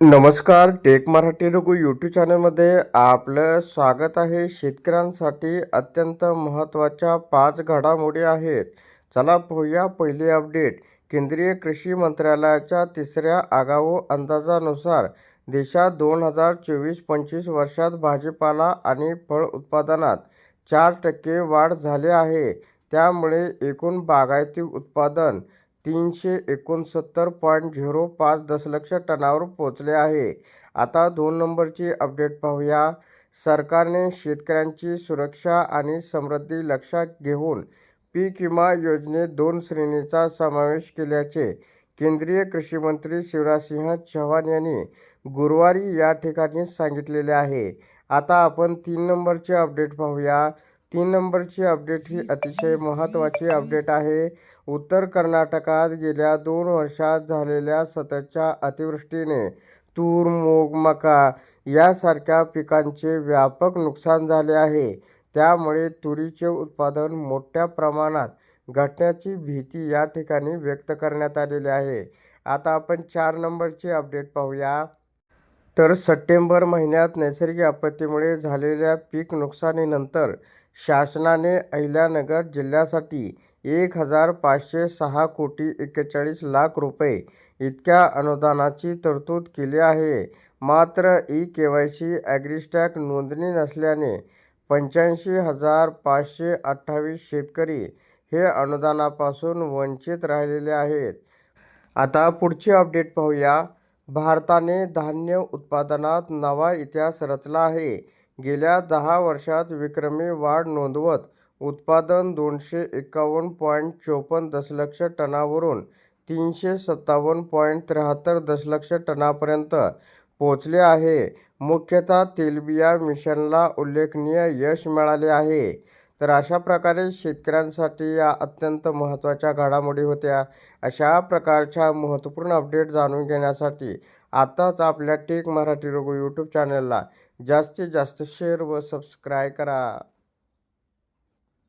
नमस्कार take Marathi Raghu YouTube चॅनलमध्ये आपलं स्वागत आहे. शेतकऱ्यांसाठी अत्यंत महत्त्वाच्या पाच घडामोडी आहेत. चला पाहूया पहिली अपडेट केंद्रीय कृषी मंत्रालयाच्या तिसऱ्या आगाऊ अंदाजानुसार देशात दोन हजार चोवीस पंचवीस वर्षात भाजीपाला आणि फळ उत्पादनात चार टक्के वाढ झाली आहे. त्यामुळे एकूण बागायती उत्पादन तीनशे एकोणसत्तर पॉईंट झिरो पाच दशलक्ष टनावर पोचले आहे. आता दोन नंबरची अपडेट पाहूया. सरकारने शेतकऱ्यांची सुरक्षा आणि समृद्धी लक्षात घेऊन पीक विमा योजनेत दोन श्रेणीचा समावेश केल्याचे केंद्रीय कृषी मंत्री शिवराजसिंह चव्हाण यांनी गुरुवारी या ठिकाणी सांगितलेले आहे. आता आपण तीन नंबरचे अपडेट पाहूया. तीन नंबरची अपडेट ही अतिशय महत्त्वाची अपडेट आहे. उत्तर कर्नाटकात गेल्या दोन वर्षात झालेल्या सततच्या अतिवृष्टीने तूर मूग मका यासारख्या पिकांचे व्यापक नुकसान झाले आहे. त्यामुळे तुरीचे उत्पादन मोठ्या प्रमाणात घटण्याची भीती या ठिकाणी व्यक्त करण्यात आलेली आहे. आता आपण चार नंबरची अपडेट पाहूया. तर सप्टेंबर महिन्यात नैसर्गिक आपत्तीमुळे झालेल्या पीक नुकसानीनंतर शासनाने अहिल्यानगर जिल्ह्यासाठी एक हजार पाचशे सहा कोटी एक्केचाळीस लाख रुपये इतक्या अनुदानाची तरतूद केली आहे. मात्र E K Y C AgriStack नोंदणी नसल्याने पंच्याऐंशी हजार पाचशे अठ्ठावीस शेतकरी हे अनुदानापासून वंचित राहिलेले आहेत. आता पुढची अपडेट पाहूया. भारताने धान्य उत्पादनात नवा इतिहास रचला आहे. गेल्या दहा वर्षात विक्रमी वाढ नोंदवत उत्पादन दोनशे एकावन्न पॉईंट चोपन्न दशलक्ष टनावरून तीनशे सत्तावन्न पॉईंट त्र्याहत्तर दशलक्ष टनापर्यंत पोचले आहे. मुख्यतः तेलबिया मिशनला उल्लेखनीय यश मिळाले आहे. तर अशा प्रकारे शेतकऱ्यांसाठी या अत्यंत महत्त्वाच्या घडामोडी होत्या. अशा प्रकारच्या महत्त्वपूर्ण अपडेट जाणून घेण्यासाठी आताच आपल्या टेक मराठी रघु यूट्यूब चॅनलला जास्तीत जास्त शेअर व सबस्क्राईब करा.